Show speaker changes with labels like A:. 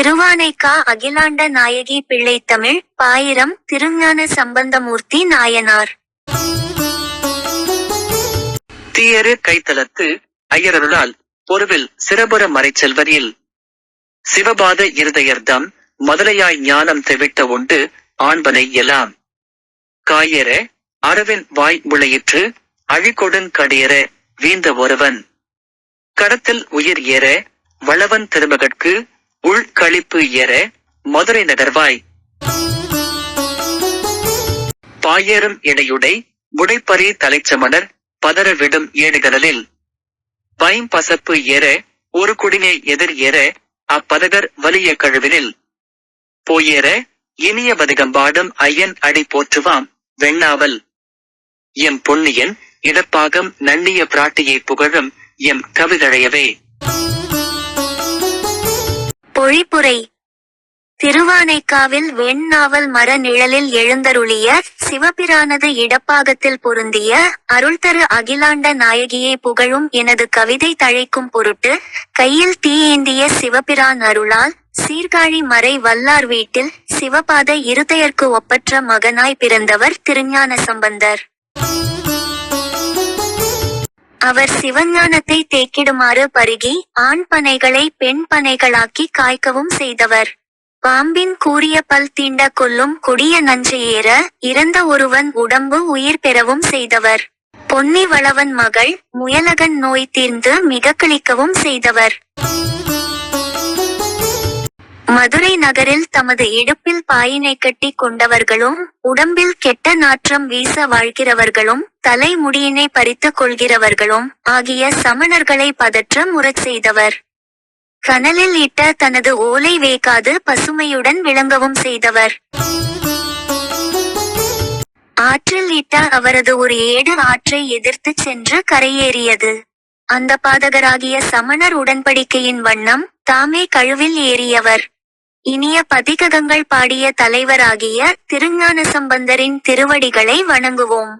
A: திருவானைக்கா அகிலாண்ட நாயகி பிள்ளை தமிழ் பாயிரம் திருஞான சம்பந்தமூர்த்தி நாயனார்.
B: தீயரு கைத்தலத்து ஐயரருளால் பொருவில் சிறபுற மறைச்செல்வரில் சிவபாத இருதயர்தம் முதலையாய் ஞானம் தெவிட்ட உண்டு ஆண்பனை எலாம். காயர அரவின் வாய் முளையிற்று அழிகொடுங் கடியர வீந்த ஒருவன். கடத்தில் உயிர் ஏற வளவன் திருமகட்கு உள் களிப்பு ஏற மதுரை நகர்வாய். பாயேறும் இடையுடை உடைப்பறி தலைச்சமணர் பதற விடும் ஏடுகடலில் பைம்பசப்பு ஏற ஒரு குடிநே எதிர் ஏற அப்பதகர் வலிய கழுவினில். போயேற இனிய பதிகம்பாடும் ஐயன் அடி போற்றுவாம் வெண்ணாவல். எம் பொன்னியன் இடப்பாகம் நன்னிய பிராட்டியை புகழும் எம் கவிதழையவே.
A: பொழிப்புரை திருவானைக்காவில் வெண்ணாவல் மர நிழலில் எழுந்தருளிய சிவபிரானது இடப்பாகத்தில் பொருந்திய அருள்தரு அகிலாண்ட நாயகியை புகழும் எனது கவிதை தழைக்கும் பொருட்டு கையில் தீயேந்திய சிவபிரான் அருளால் சீர்காழி மறை வல்லார் வீட்டில் சிவபாத இருதயர்க்கு ஒப்பற்ற மகனாய் பிறந்தவர் திருஞான சம்பந்தர் அவர் சிவஞானத்தை தேக்கிடுமாறு பருகி ஆண் பனைகளை பெண் பனைகளாக்கி காய்க்கவும் செய்தவர். பாம்பின் கூறிய பல் தீண்ட கொல்லும் கொடிய நஞ்சு ஏற இறந்த ஒருவன் உடம்பு உயிர் பெறவும் செய்தவர். பொன்னி வளவன் மகள் முயலகன் நோய் தீர்ந்து மிக கிளிக்கவும் செய்தவர். மதுரை நகரில் தமது இடுப்பில் பாயினை கட்டி கொண்டவர்களும் உடம்பில் கெட்ட நாற்றம் வீச வாழ்கிறவர்களும் தலை முடியினை பறித்துக் கொள்கிறவர்களும் ஆகிய சமணர்களை பதற்ற முறச் செய்தவர். கனலில் இட்ட தனது ஓலை வேகாது பசுமையுடன் விளங்கவும் செய்தவர். ஆற்றில் இட்ட அவரது ஒரு ஏடு ஆற்றை எதிர்த்துச் சென்று கரையேறியது. அந்த பாதகராகிய சமணர் உடன்படிக்கையின் வண்ணம் தாமே கழுவில் ஏறியவர். இனிய பதிகங்கள் பாடிய தலைவராகிய திருஞான சம்பந்தரின் திருவடிகளை வணங்குவோம்.